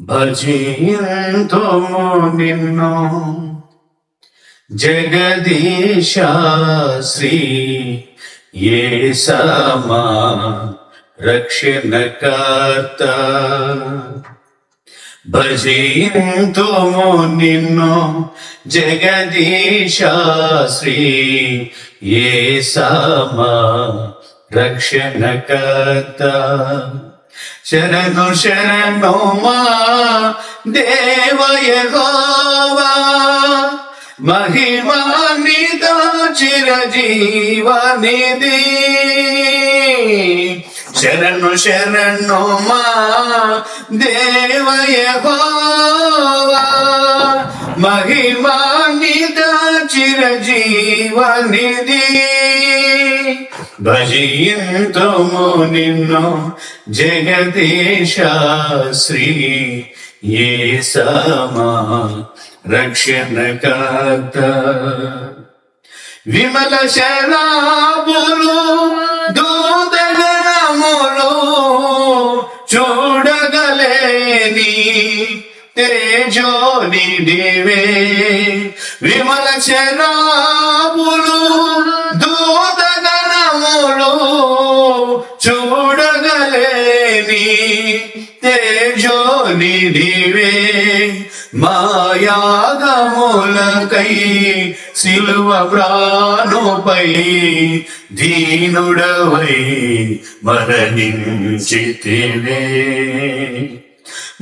భజయంతుము నిన్ను జగదీశ శ్రీ ఏ సమా రక్షణకర్త. భజయంతుము నిన్ను జగదీశ శ్రీ ఏ సమా రక్షణకర్త. శరణు శరణు మా దేవయగోవా మహిమానిత చిరజీవనిది శరణు శరణు మా దేవయగోవా మహిమానిత చిరజీవనిది భజయంతుము నిన్ను జగదీశ శ్రీ ఏ సమా రక్షణకర్త. విమల శరాబులు దూదగనములు చూడగలేని తేజోని దేవే విమల శరాబులు చూడగలేని తేజోని దివే మాయాగములకై సిలువ ప్రాణుపై దీనుడవై మరణించితివే.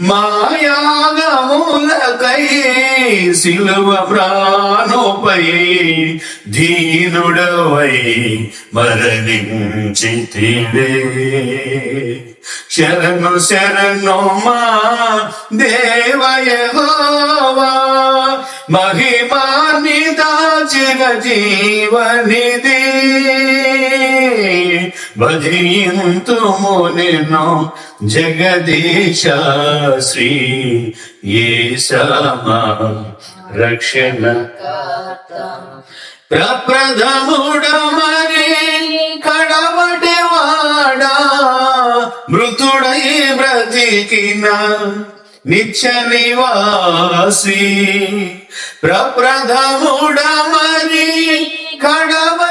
మాయాగములక శిలువ ప్రాణుపై దీనుడవై మరణించితివే. శరణు శరణు మా దేవయహోవా మహిమాన్విత చిరజీవనిధి. భజయంతుము నిన్ను జగదీశ శ్రీ ఏ సమా రక్షణ ప్రప్రథముడమరి కడవటి వాడా మృతుడై బ్రతికిన నిత్య నివాసి ప్రప్రథముడమరి కడవటి వాడా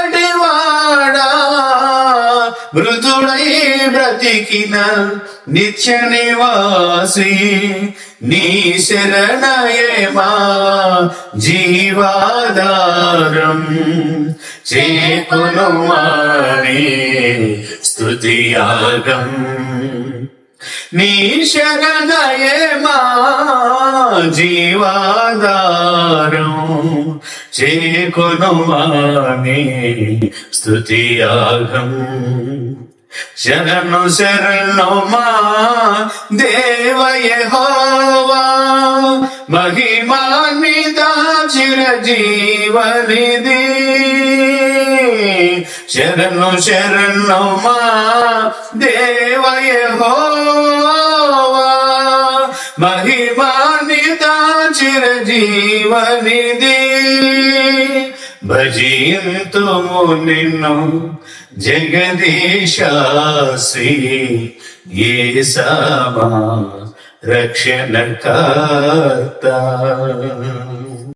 మృదుడై బ్రతికిన నిత్య నివాసి నీ శరణయమా జీవాధారం. చేకును మాని స్తుతియాగం నీ శరణయమా జీవాధారం. చేకును మాని స్తుతియాగం. శరణు శరణు మా దేవయహోవా మహిమాన్విత చిరజీవనిధి. శరణు శరణు మా దేవయహోవా చిరజీవనిధి భజయంతుము నిన్ను జగదీశాసి. శ్రీ ఏ సమా రక్షణకర్త